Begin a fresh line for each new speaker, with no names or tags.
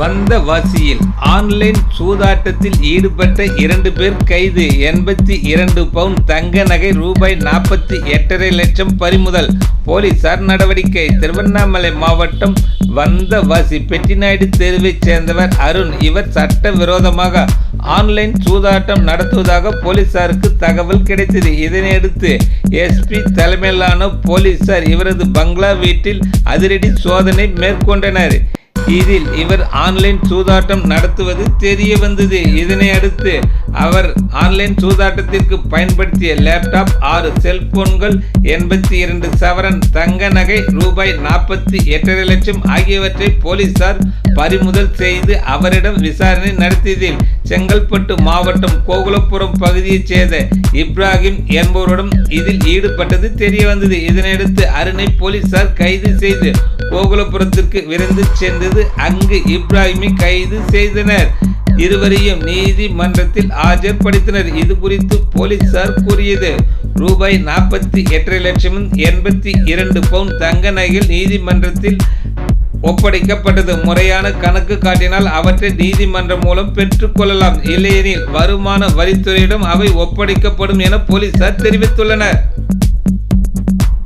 வந்த வாசியில் ஆன்லைன் சூதாட்டத்தில் ஈடுபட்ட இரண்டு பேர் கைது. எண்பத்தி இரண்டு பவுன் தங்க நகை ரூபாய் நாற்பத்தி எட்டரை லட்சம் பறிமுதல். போலீசார் நடவடிக்கை. திருவண்ணாமலை மாவட்டம் வந்தவாசி பெட்டிநாயுடு தெருவைச் சேர்ந்தவர் அருண். இவர் சட்டவிரோதமாக ஆன்லைன் சூதாட்டம் நடத்துவதாக போலீசாருக்கு தகவல் கிடைத்தது. இதனையடுத்து எஸ்பி தலைமையிலான போலீசார் இவரது பங்களா வீட்டில் அதிரடி சோதனை மேற்கொண்டனர். இதில் இவர் ஆன்லைன் சூதாட்டம் நடத்துவது தெரிய வந்தது. இதனை அடுத்து அவர் ஆன்லைன் சூதாட்டத்திற்கு பயன்படுத்திய லேப்டாப் ஆறு செல்போன்கள் எண்பத்தி இரண்டு சவரன் தங்க நகை ரூபாய் நாற்பத்தி எட்டரை லட்சம் ஆகியவற்றை போலீசார் பறிமுதல் செய்து அவரிடம் விசாரணை நடத்தியதில் செங்கல்பட்டு மாவட்டம் கோகுலப்புரம் பகுதியைச் சேர்ந்த இப்ராஹிம் என்பவரிடம் இதில் ஈடுபட்டது தெரிய வந்தது இதனையடுத்து அருணை போலீசார் கைது செய்து கோகுலபுரத்திற்கு விரைந்து சென்றது. அங்கு இப்ராஹிமை கைது செய்தனர். இருவரையும் நீதிமன்றத்தில் ஆஜர்படுத்தினர். இது குறித்து போலீசார் கூறியது ரூபாய் நாற்பத்தி எட்டரை லட்சம் எண்பத்தி இரண்டு பவுன் தங்க நகைகள் நீதிமன்றத்தில் ஒப்படைக்கப்பட்டது. முறையான கணக்கு காட்டினால் அவற்றை நீதிமன்றம் மூலம் பெற்றுக்கொள்ளலாம் இல்லையெனில் வருமான வரித்துறையிடம் அவை ஒப்படைக்கப்படும் என போலீசார் தெரிவித்துள்ளனர்.